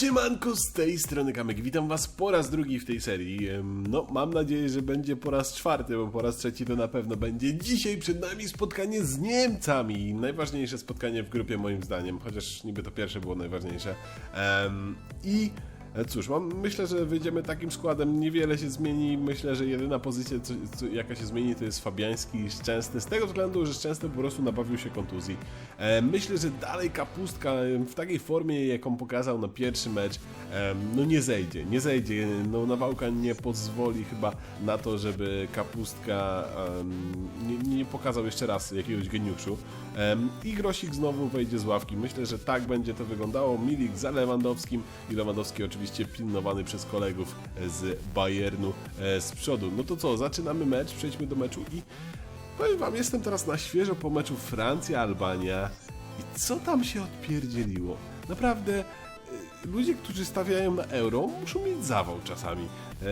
Siemanko, z tej strony Kamek, witam was po raz drugi w tej serii. No, mam nadzieję, że będzie po raz czwarty, bo po raz trzeci to na pewno będzie. Dzisiaj przed nami spotkanie z Niemcami. Najważniejsze spotkanie w grupie moim zdaniem, chociaż niby to pierwsze było najważniejsze. Em, I cóż, mam, myślę, że wyjdziemy takim składem, niewiele się zmieni. Myślę, że jedyna pozycja, co, co, jaka się zmieni, to jest Fabiański i Szczęsny. Z tego względu, że Szczęsny po prostu nabawił się kontuzji. E, myślę, że dalej Kapustka em, w takiej formie, jaką pokazał na pierwszy mecz, em, no nie zejdzie, nie zejdzie. No Nawałka nie pozwoli chyba na to, żeby Kapustka em, nie, nie pokazał jeszcze raz jakiegoś geniuszu. I Grosik znowu wejdzie z ławki. Myślę, że tak będzie to wyglądało. Milik za Lewandowskim i Lewandowski oczywiście pilnowany przez kolegów z Bayernu e, z przodu. No to co, zaczynamy mecz, przejdźmy do meczu i powiem wam, jestem teraz na świeżo po meczu Francja-Albania i co tam się odpierdzieliło? Naprawdę y, ludzie, którzy stawiają na euro, muszą mieć zawał czasami, e,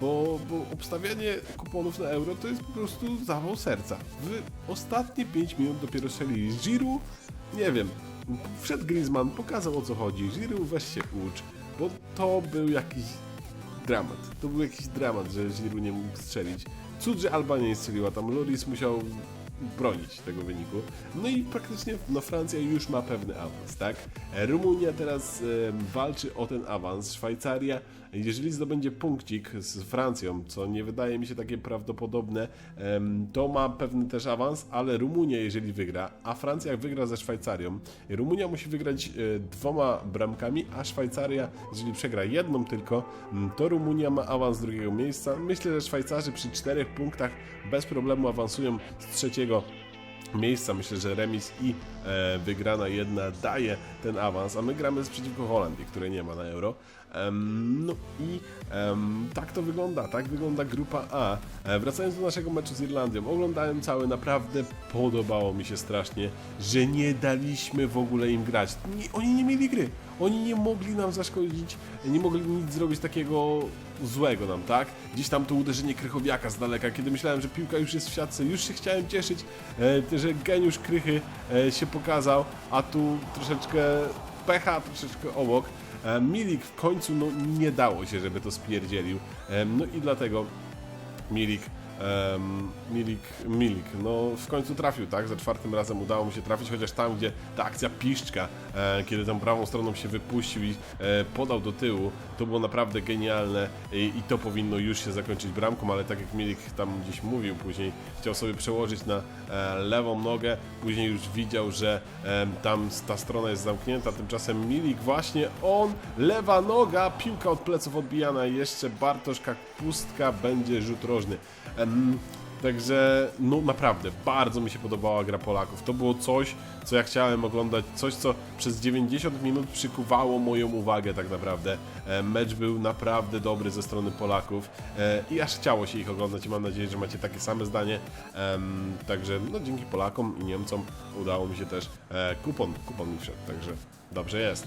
bo, bo obstawianie kuponów na euro to jest po prostu zawał serca. W ostatnie 5 minut dopiero strzelili Giroud, nie wiem, wszedł Griezmann, pokazał o co chodzi, Giroud weź się ucz, to był jakiś dramat. To był jakiś dramat, że Giroud nie mógł strzelić. Cud, że Albania nie strzeliła, tam Loris musiał bronić tego wyniku. No i praktycznie no, Francja już ma pewny awans, tak? E, Rumunia teraz e, walczy o ten awans. Szwajcaria, jeżeli zdobędzie punkcik z Francją, co nie wydaje mi się takie prawdopodobne, em, to ma pewny też awans, ale Rumunia, jeżeli wygra, a Francja wygra ze Szwajcarią, Rumunia musi wygrać e, dwoma bramkami, a Szwajcaria, jeżeli przegra jedną tylko, to Rumunia ma awans z drugiego miejsca. Myślę, że Szwajcarzy przy czterech punktach bez problemu awansują z trzeciego miejsca. Myślę, że remis i e, wygrana jedna daje ten awans, a my gramy przeciwko Holandii, której nie ma na euro. No i tak to wygląda, tak wygląda grupa A. E, wracając do naszego meczu z Irlandią, oglądałem cały, naprawdę podobało mi się strasznie, że nie daliśmy w ogóle im grać. Nie, oni nie mieli gry, oni nie mogli nam zaszkodzić, nie mogli nic zrobić takiego złego nam, tak? Gdzieś tam to uderzenie Krychowiaka z daleka, kiedy myślałem, że piłka już jest w siatce, już się chciałem cieszyć, e, że geniusz Krychy e, się pokazał, a tu troszeczkę pecha, troszeczkę obok. E, Milik w końcu no, nie dało się, żeby to spierdzielił. E, no i dlatego Milik em, Milik, Milik, no w końcu trafił, tak? Za czwartym razem udało mu się trafić, chociaż tam, gdzie ta akcja piszczka, kiedy tą prawą stroną się wypuścił i e, podał do tyłu, to było naprawdę genialne i, to powinno już się zakończyć bramką, ale tak jak Milik tam gdzieś mówił później, chciał sobie przełożyć na e, lewą nogę, później już widział, że e, tam ta strona jest zamknięta, tymczasem Milik właśnie on, lewa noga, piłka od pleców odbijana jeszcze Bartosz Kapustka będzie rzut rożny. Także, no naprawdę, bardzo mi się podobała gra Polaków. To było coś, co ja chciałem oglądać, coś, co przez 90 minut przykuwało moją uwagę tak naprawdę. E, mecz był naprawdę dobry ze strony Polaków e, i aż chciało się ich oglądać i mam nadzieję, że macie takie same zdanie. Także, no dzięki Polakom i Niemcom udało mi się też e, kupon, kupon mi wszedł, także dobrze jest.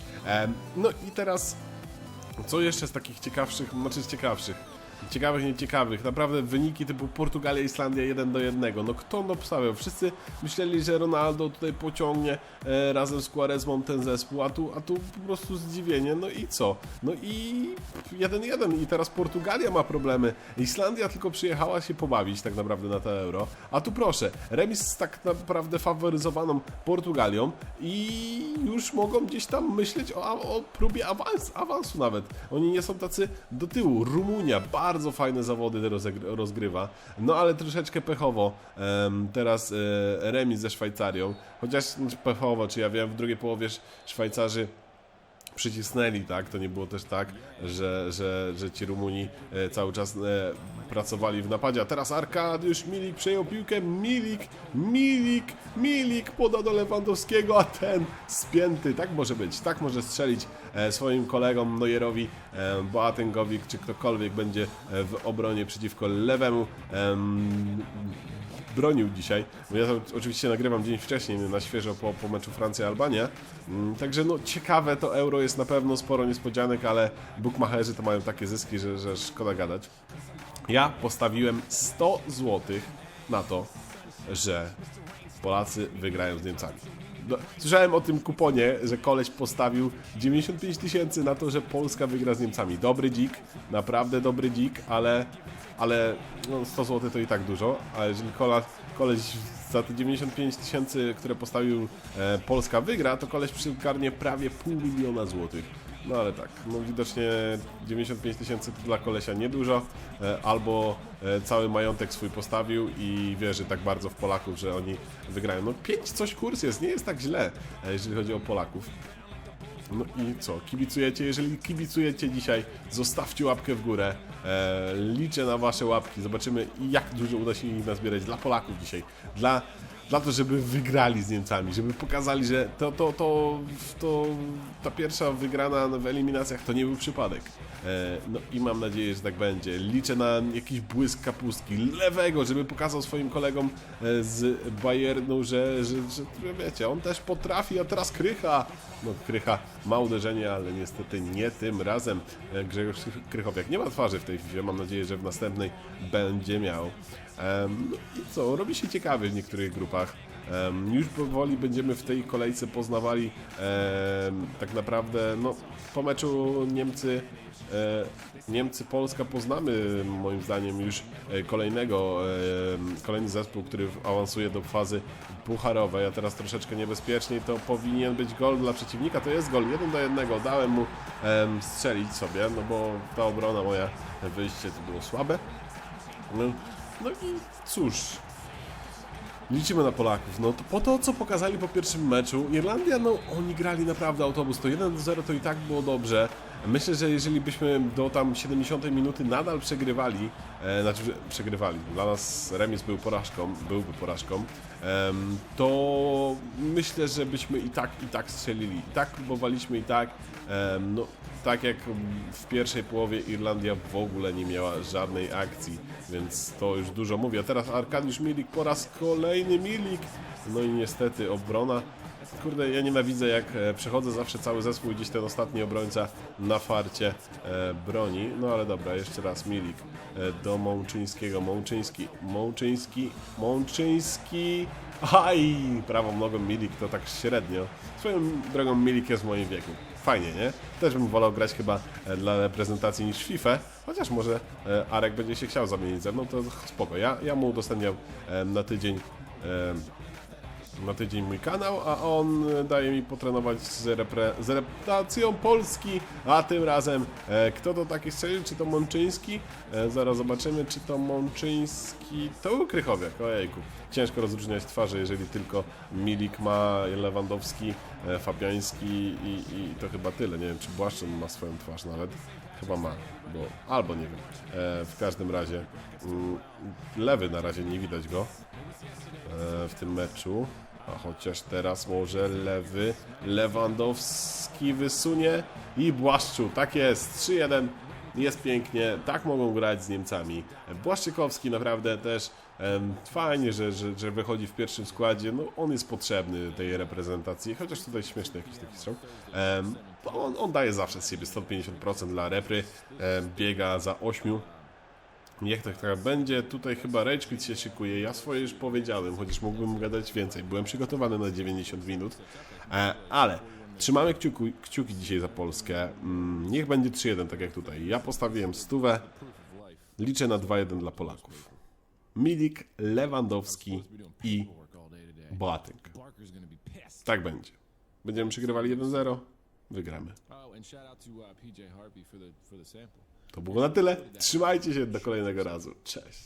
No i teraz co jeszcze z takich ciekawszych, znaczy z ciekawszych, ciekawych, nieciekawych, naprawdę wyniki typu Portugalia, Islandia 1 do 1. No kto obstawiał? Wszyscy myśleli, że Ronaldo tutaj pociągnie e, razem z Quaresmą ten zespół, a tu, a tu po prostu zdziwienie. No i co? No i 1-1 i teraz Portugalia ma problemy. Islandia tylko przyjechała się pobawić tak naprawdę na to euro, a tu proszę, remis z tak naprawdę faworyzowaną Portugalią i już mogą gdzieś tam myśleć o, o próbie awans, awansu nawet. Oni nie są tacy do tyłu. Rumunia, bardzo fajne zawody rozgrywa, no ale troszeczkę pechowo. Teraz e, remis ze Szwajcarią, chociaż znaczy, pechowo, czy ja wiem, w drugiej połowie Sz- Szwajcarzy przycisnęli, tak? To nie było też tak, że, że, że ci Rumuni e, cały czas e, pracowali w napadzie. A teraz Arkadiusz Milik przejął piłkę. Milik, Milik, Milik poda do Lewandowskiego, a ten spięty. Tak może być, tak może strzelić e, swoim kolegom Neuerowi, e, Boatengowi, czy ktokolwiek będzie w obronie przeciwko lewemu. Bronił dzisiaj, bo ja oczywiście nagrywam dzień wcześniej, na świeżo po, po meczu Francja-Albania. Mm, Także no ciekawe to euro jest na pewno sporo niespodzianek, ale bookmacherzy to mają takie zyski, że, że szkoda gadać. Ja postawiłem 100 zł na to, że Polacy wygrają z Niemcami. No, słyszałem o tym kuponie, że koleś postawił 95 tysięcy na to, że Polska wygra z Niemcami. Dobry dzik, naprawdę dobry dzik, ale, ale no 100 zł to i tak dużo, a jeżeli koleś za te 95 tysięcy, które postawił e, Polska wygra, to koleś przygarnie prawie pół miliona złotych. No ale tak, no widocznie 95 tysięcy dla kolesia niedużo, e, albo cały majątek swój postawił i wierzy tak bardzo w Polaków, że oni wygrają. No 5 coś kurs jest, nie jest tak źle, e, jeżeli chodzi o Polaków. No i co, kibicujecie? Jeżeli kibicujecie dzisiaj, zostawcie łapkę w górę. E, liczę na wasze łapki. Zobaczymy, jak dużo uda się ich nazbierać dla Polaków dzisiaj. Dla, dla to, żeby wygrali z Niemcami, żeby pokazali, że to, to, to, to ta pierwsza wygrana w eliminacjach to nie był przypadek. E, no i mam nadzieję, że tak będzie. Liczę na jakiś błysk kapustki lewego, żeby pokazał swoim kolegom e, z Bayernu, że, że, że wiecie, on też potrafi, a teraz Krycha. No Krycha ma uderzenie, ale niestety nie tym razem. E, Grzegorz Krychowiak nie ma twarzy w tej FIFA, mam nadzieję, że w następnej będzie miał. No i co, robi się ciekawie w niektórych grupach. Już powoli będziemy w tej kolejce poznawali tak naprawdę, no po meczu Niemcy e, Niemcy-Polska poznamy moim zdaniem już e, kolejnego, kolejny zespół, który awansuje do fazy pucharowej, a teraz troszeczkę niebezpieczniej, to powinien być gol dla przeciwnika, to jest gol, jeden do jednego, dałem mu strzelić sobie, no bo ta obrona moja, wyjście to było słabe. No, no i cóż, Liczymy na Polaków. No to po to, co pokazali po pierwszym meczu, Irlandia, no oni grali naprawdę autobus. To 1-0 to i tak było dobrze. Myślę, że jeżeli byśmy do tam 70 minuty nadal przegrywali, e, znaczy przegrywali, dla nas remis był porażką, byłby porażką, em, to myślę, że byśmy i tak, i tak strzelili. I tak próbowaliśmy, i tak, em, no tak jak w pierwszej połowie Irlandia w ogóle nie miała żadnej akcji, więc to już dużo mówi. A teraz Arkadiusz Milik po raz kolejny Milik. No i niestety obrona. Kurde, ja nienawidzę jak e, przechodzę zawsze cały zespół i gdzieś ten ostatni obrońca na farcie e, broni. No ale dobra, jeszcze raz Milik e, do Mączyńskiego. Mączyński, Mączyński, Mączyński. Aj, prawą nogą Milik to tak średnio. Swoją drogą Milik jest w moim wieku. Fajnie, nie? Też bym wolał grać chyba dla reprezentacji niż FIFA, chociaż może Arek będzie się chciał zamienić ze mną, to spoko. Ja, ja mu udostępniam na tydzień na tydzień mój kanał, a on e, daje mi potrenować z, repre, z reprezentacją Polski, a tym razem e, kto to taki strzelił, czy to Mączyński? E, zaraz zobaczymy, czy to Mączyński, to był Krychowiak, ojejku. Ciężko rozróżniać twarze, jeżeli tylko Milik ma, Lewandowski, e, Fabiański i, i to chyba tyle. Nie wiem, czy Błaszczyn ma swoją twarz nawet. Chyba ma, bo albo nie wiem. E, w każdym razie mm, lewy na razie nie widać go e, w tym meczu. A chociaż teraz może lewy Lewandowski wysunie i Błaszczu. Tak jest, 3-1. Jest pięknie, tak mogą grać z Niemcami. Błaszczykowski naprawdę też fajnie, że, że, że wychodzi w pierwszym składzie. No, on jest potrzebny tej reprezentacji, chociaż tutaj śmieszny jakiś taki strzał. On, on daje zawsze z siebie 150% dla repry, biega za 8 Niech tak tak będzie. Tutaj chyba Rage się szykuje. Ja swoje już powiedziałem, chociaż mógłbym gadać więcej. Byłem przygotowany na 90 minut. E, ale trzymamy kciuki, kciuki dzisiaj za Polskę. Mm, niech będzie 3-1, tak jak tutaj. Ja postawiłem stówę. Liczę na 2-1 dla Polaków. Milik, Lewandowski i Boateng. Tak będzie. Będziemy przegrywali 1-0. Wygramy. To było na tyle. Trzymajcie się do kolejnego razu. Cześć.